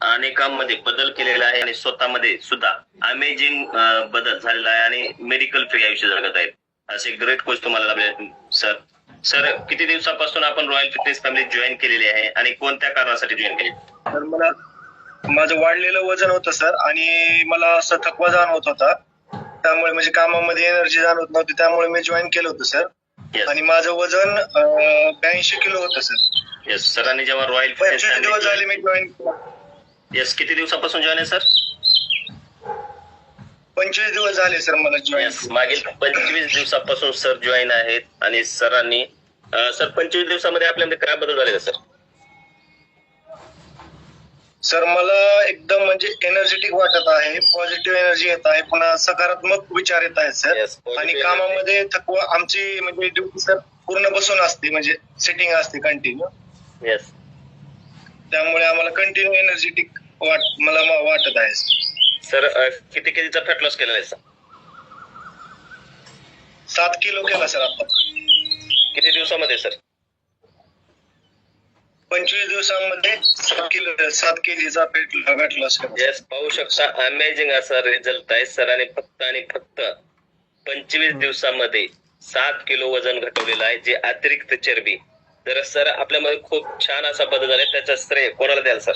अनेकांमध्ये बदल केलेला आहे आणि स्वतःमध्ये सुद्धा अमेझिंग बदल झालेला आहे आणि मेडिकल फ्री आयुष्य जगत आहेत. असे ग्रेट कोच तुम्हाला लाभले सर सर किती दिवसापासून आपण रॉयल फिटनेस फॅमिली जॉईन केलेली आहे आणि कोणत्या कारणासाठी जॉईन केली? तर मला माझं वाढलेलं वजन होतं सर आणि मला असं थकवा जाणवत होता. त्यामुळे म्हणजे कामामध्ये एनर्जी जाणवत नव्हती त्यामुळे मी जॉईन केलं होतं सर आणि माझं वजन ब्याऐंशी किलो होतं सर येस सरांनी जेव्हा रॉयल फिटनेस झाले मी जॉईन येस किती दिवसापासून जॉईन आहे सर पंचवीस दिवस झाले सर मला जॉईन मागील पंचवीस दिवसापासून सर जॉईन आहेत आणि सरांनी सर पंचवीस दिवसामध्ये आपल्यामध्ये काय बदल झालेला सर सर मला एकदम म्हणजे एनर्जेटिक वाटत आहे पॉझिटिव्ह एनर्जी येत आहे पुन्हा सकारात्मक विचार येत आहेत सर आणि. कामामध्ये थकवा आमची म्हणजे ड्युटी सर पूर्ण बसून असते म्हणजे सेटिंग असते कंटिन्यू येस त्यामुळे आम्हाला कंटिन्यू एनर्जेटिक वाट मला मा- वाटत आहे. सर अं, किती केजीचा फॅट लॉस केलेला आहे सर? सात किलो केला सर आता. किती दिवसामध्ये सर? पंचवीस दिवसामध्ये सात किलो सात केजीचा पेट गाठला सर. येस पाहू शकता. अमेझिंग असा रिझल्ट आहे सरांनी फक्त आणि फक्त पंचवीस दिवसामध्ये सात किलो वजन घटवलेलं आहे जे अतिरिक्त चरबी. तर सर आपल्यामध्ये खूप छान असा बदल झाला त्याचा श्रेय कोणाला द्याल सर?